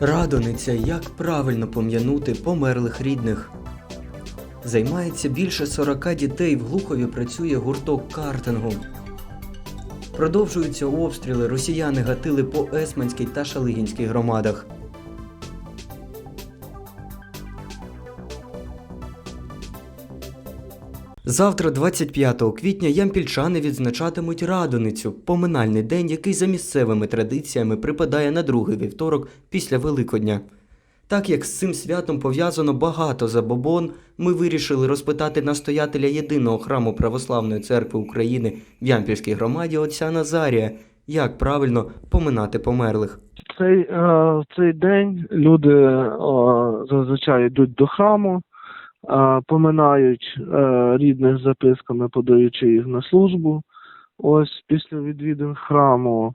Радониця, як правильно пом'янути померлих рідних. Займається більше 40 дітей. В Глухові працює гурток картингу. Продовжуються обстріли. Росіяни гатили по Есманській та Шалигінській громадах. Завтра, 25 квітня, ямпільчани відзначатимуть Радоницю, поминальний день, який за місцевими традиціями припадає на другий вівторок після Великодня. Так як з цим святом пов'язано багато забобон, ми вирішили розпитати настоятеля єдиного храму Православної церкви України в Ямпільській громаді отця Назарія, як правильно поминати померлих. Цей, е, цей день люди е, зазвичай йдуть до храму, поминають е, рідних записками, подаючи їх на службу. Ось після відвідин храму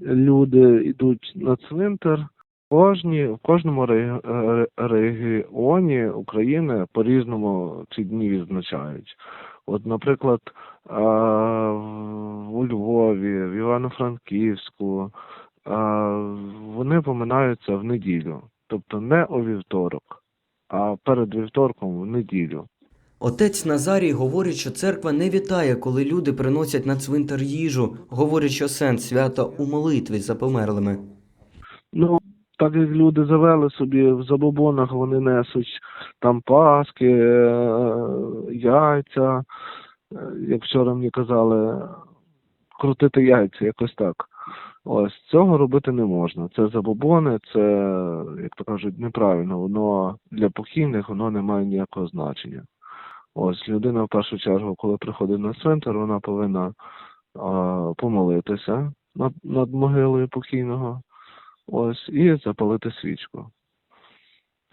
люди йдуть на цвинтар. Кожні, в кожному е, регіоні України по-різному ці дні відзначають. От, наприклад, е, у Львові, в Івано-Франківську, вони поминаються в неділю, тобто не у вівторок, а перед вівторком в неділю. Отець Назарій говорить, що церква не вітає, коли люди приносять на цвинтар їжу, говорить, що сенс свята у молитві за померлими. Ну, так як люди завели собі в забобонах, вони несуть там паски, е, яйця, е, як вчора мені казали, крутити яйця, якось так. Ось цього робити не можна. Це забобони, це, як то кажуть, неправильно. Воно для покійних воно не має ніякого значення. Ось людина в першу чергу, коли приходить на цвинтар, вона повинна а, помолитися над, над могилою покійного. Ось, і запалити свічку.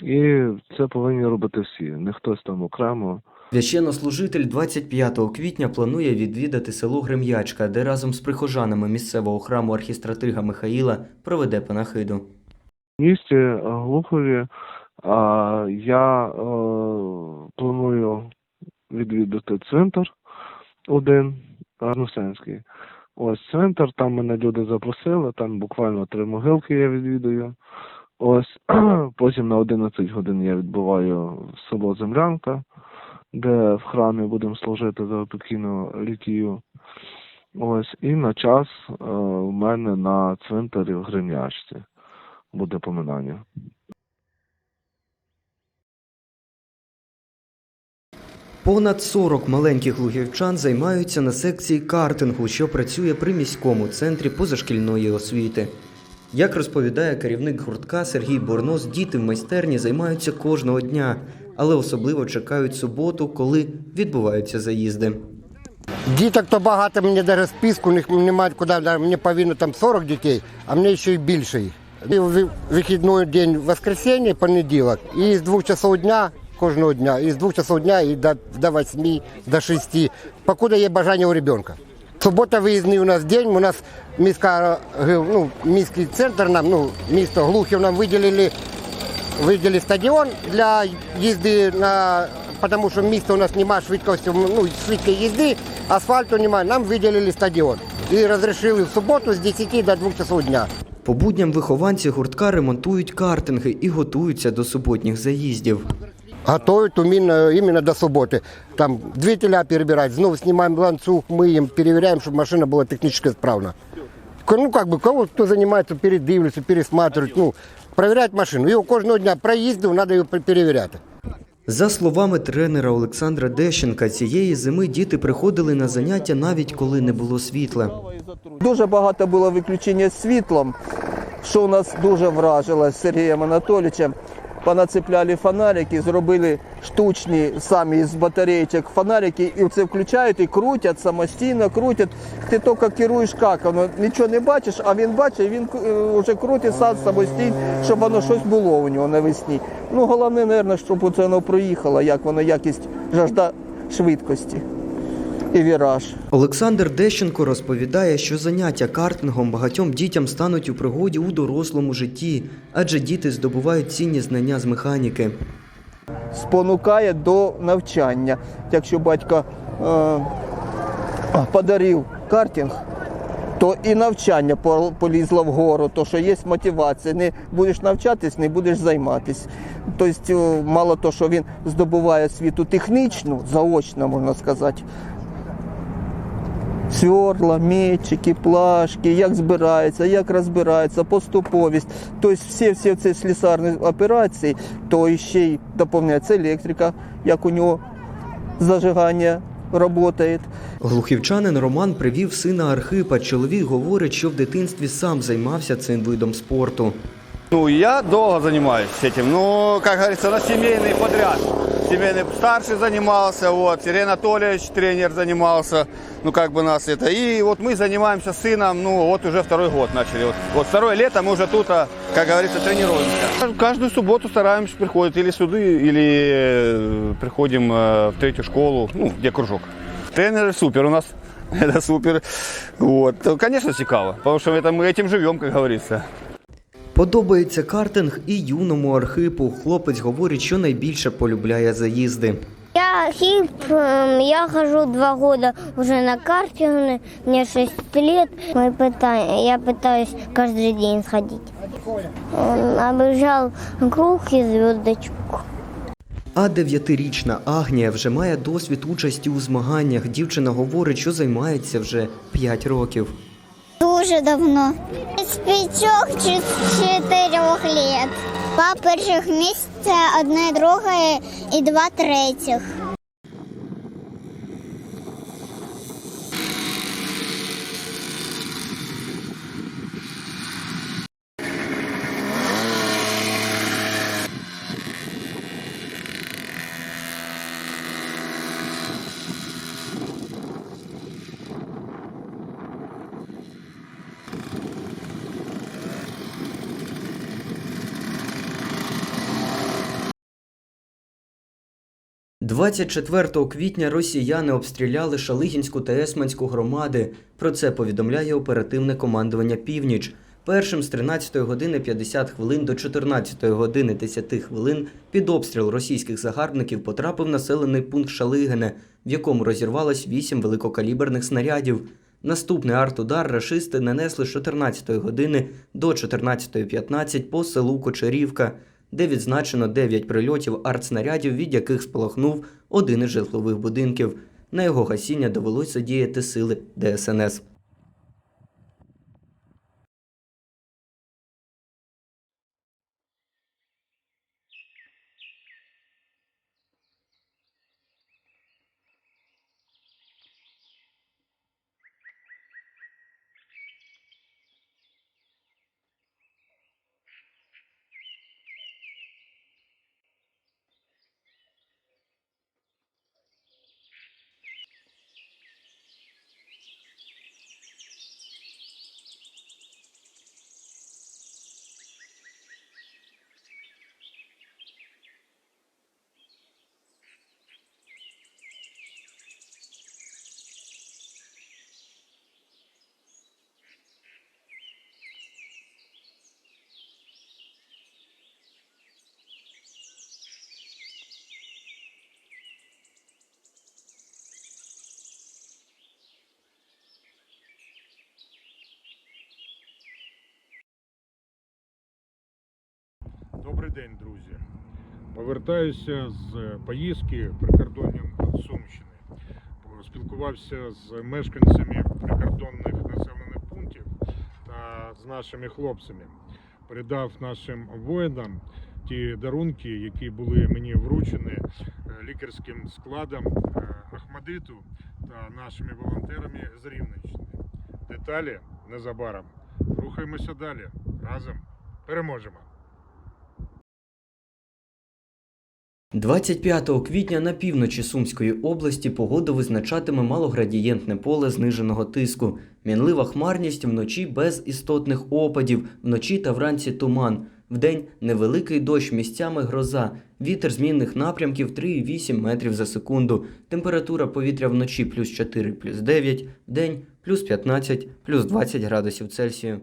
І це повинні робити всі, не хтось там окремо. Священнослужитель 25 квітня планує відвідати село Грем'ячка, де разом з прихожанами місцевого храму архістратига Михаїла проведе панахиду. В місті е, Глухові я е, планую відвідати цвинтар один, Арнусенський. Ось цвинтар, там мене люди запросили, там буквально три могилки я відвідую. Ось потім на 11 годин я відбуваю село Землянка, де в храмі будемо служити за покійну літію. Ось, і на час е, у мене на цвинтарі в Грем'ячці буде поминання. Понад 40 маленьких лугівчан займаються на секції картингу, що працює при міському центрі позашкільної освіти. Як розповідає керівник гуртка Сергій Борнос, діти в майстерні займаються кожного дня, але особливо чекають суботу, коли відбуваються заїзди. Діток то багато, мені навіть списку немає куди, мені повинно там 40 дітей, а мені ще й більше. вихідний день воскресенье, понеділок, і з двох часов дня, кожного дня, і з двох часов дня і до, до 8, до 6, покуда є бажання у ребенка. Субота виїзний у нас день, у нас міська, ну, міський центр нам, ну, місто Глухів нам виділили виділили стадіон для їзди на тому що місто у нас немає швидкості, ну, швидкої їзди, асфальту немає, нам виділили стадіон. І розрішили в суботу з 10 до 2 часов дня. По будням вихованці гуртка ремонтують картинги і готуються до суботніх заїздів. Готовят именно, именно до субботы. Там двигателя перебирать, снова снимаем ланцуг, мыем, переверяем, чтобы машина была технически исправна. Ну, как бы, кого кто занимается, передивляться, пересматривать, ну, проверять машину. Його кожного дня проїздив, треба його перевіряти. За словами тренера Олександра Дещенка, цієї зими діти приходили на заняття навіть коли не було світла. Дуже багато було виключення світлом, що у нас дуже вражило з Сергієм Анатолійовичем. Понацепляли фонарики, зробили штучні самі з батарейок фонарики, і це включають і крутять самостійно, крутять. Ти тільки керуєш як, воно нічого не бачиш, а він бачить, він е, вже крутить сам самостійно, щоб воно щось було у нього навесні. Ну головне, мабуть, щоб це воно проїхало, як воно якість жажда швидкості і віраж. Олександр Дещенко розповідає, що заняття картингом багатьом дітям стануть у пригоді у дорослому житті, адже діти здобувають цінні знання з механіки. спонукає до навчання. Якщо батько е, подарив картинг, то і навчання полізло вгору, то що є мотивація. Не будеш навчатись, не будеш займатися. Тобто, мало того, що він здобуває освіту технічну, заочно можна сказати. Сверла, метчики, плашки, як збирається, як розбирається, поступовість. Тобто всі, всі ці слісарні операції, то ще й доповняється електрика, як у нього зажигання працює. Глухівчанин Роман привів сина Архипа. Чоловік говорить, що в дитинстві сам займався цим видом спорту. Ну, я долго занимаюсь этим. Ну, как говорится, на семейный подряд. Семейный старший занимался, вот, Сергей Анатольевич, тренер занимался, ну, как бы нас это. И вот мы занимаемся сыном, ну, вот уже второй год начали. Вот, вот второе лето мы уже тут, а, как говорится, тренируемся. Каждую субботу стараемся приходить или сюда, или э, приходим э, в третью школу, ну, где кружок. Тренеры супер у нас, это супер. Вот, конечно, цікаво, потому что это, мы этим живем, как говорится. Подобається картинг і юному Архипу. Хлопець говорить, що найбільше полюбляє заїзди. Я хип, эм, я хожу два года уже на картинг, мне 6 лет. Мы пыта- я пытаюсь каждый день сходить. Эм, Объезжал круг и звездочку. А дев'ятирічна Агнія вже має досвід участі у змаганнях. Дівчина говорить, що займається вже 5 років. Дуже давно. З п'ятьох чи з чотирьох літ. Два перших місяця, одне друге і два третіх. – 24 квітня росіяни обстріляли Шалигінську та Есманську громади. Про це повідомляє оперативне командування Північ. Першим з 13 години 50 хвилин до 14 години 10 хвилин під обстріл російських загарбників потрапив населений пункт Шалигине, в якому розірвалось 8 великокаліберних снарядів. Наступний артудар рашисти нанесли з 14 години до 14.15 по селу Кочерівка, де відзначено 9 прильотів артснарядів, від яких спалахнув один із житлових будинків. На його гасіння довелося діяти сили ДСНС. День, друзі. Повертаюся з поїздки прикордонням Сумщини. Спілкувався з мешканцями прикордонних населених пунктів та з нашими хлопцями. Передав нашим воїнам ті дарунки, які були мені вручені е, лікарським складом е, Ахмадиту та нашими волонтерами з Рівненщини. Деталі незабаром. Рухаємося далі. Разом переможемо! 25 квітня на півночі Сумської області погоду визначатиме малоградієнтне поле зниженого тиску. Мінлива хмарність вночі без істотних опадів, вночі та вранці туман. Вдень невеликий дощ, місцями гроза. Вітер змінних напрямків 3,8 метрів за секунду. Температура повітря вночі плюс 4, плюс 9, вдень плюс 15, плюс 20 градусів Цельсію.